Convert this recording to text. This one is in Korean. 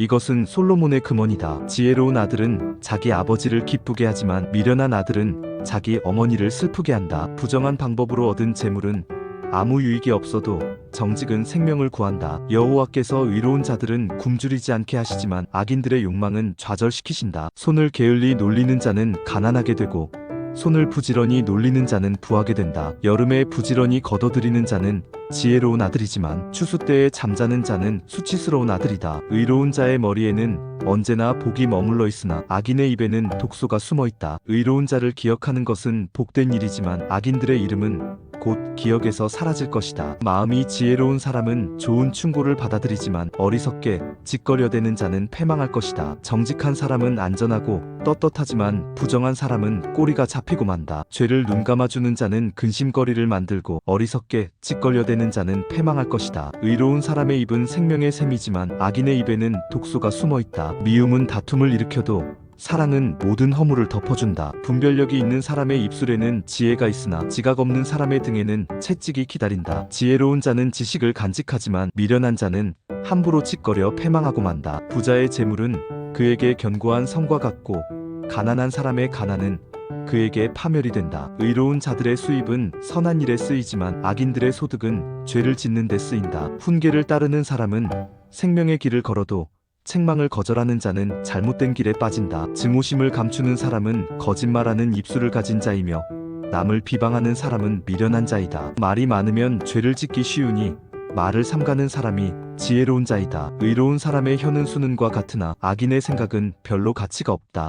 이것은 솔로몬의 금원이다. 지혜로운 아들은 자기 아버지를 기쁘게 하지만 미련한 아들은 자기 어머니를 슬프게 한다. 부정한 방법으로 얻은 재물은 아무 유익이 없어도 정직은 생명을 구한다. 여호와께서 의로운 자들은 굶주리지 않게 하시지만 악인들의 욕망은 좌절시키신다. 손을 게을리 놀리는 자는 가난하게 되고 손을 부지런히 놀리는 자는 부하게 된다. 여름에 부지런히 걷어들이는 자는 지혜로운 아들이지만 추수 때에 잠자는 자는 수치스러운 아들이다. 의로운 자의 머리에는 언제나 복이 머물러 있으나 악인의 입에는 독소가 숨어 있다. 의로운 자를 기억하는 것은 복된 일이지만 악인들의 이름은 곧 기억에서 사라질 것이다. 마음이 지혜로운 사람은 좋은 충고를 받아들이지만 어리석게 짓거려대는 자는 패망할 것이다. 정직한 사람은 안전하고 떳떳하지만 부정한 사람은 꼬리가 잡히고 만다. 죄를 눈 감아주는 자는 근심거리를 만들고 어리석게 짓거려대는 자는 패망할 것이다. 의로운 사람의 입은 생명의 샘이지만 악인의 입에는 독소가 숨어 있다. 미움은 다툼을 일으켜도 사랑은 모든 허물을 덮어준다. 분별력이 있는 사람의 입술에는 지혜가 있으나 지각 없는 사람의 등에는 채찍이 기다린다. 지혜로운 자는 지식을 간직하지만 미련한 자는 함부로 짓거려 패망하고 만다. 부자의 재물은 그에게 견고한 성과 같고 가난한 사람의 가난은 그에게 파멸이 된다. 의로운 자들의 수입은 선한 일에 쓰이지만 악인들의 소득은 죄를 짓는 데 쓰인다. 훈계를 따르는 사람은 생명의 길을 걸어도 책망을 거절하는 자는 잘못된 길에 빠진다. 증오심을 감추는 사람은 거짓말하는 입술을 가진 자이며 남을 비방하는 사람은 미련한 자이다. 말이 많으면 죄를 짓기 쉬우니 말을 삼가는 사람이 지혜로운 자이다. 의로운 사람의 혀는 수는과 같으나 악인의 생각은 별로 가치가 없다.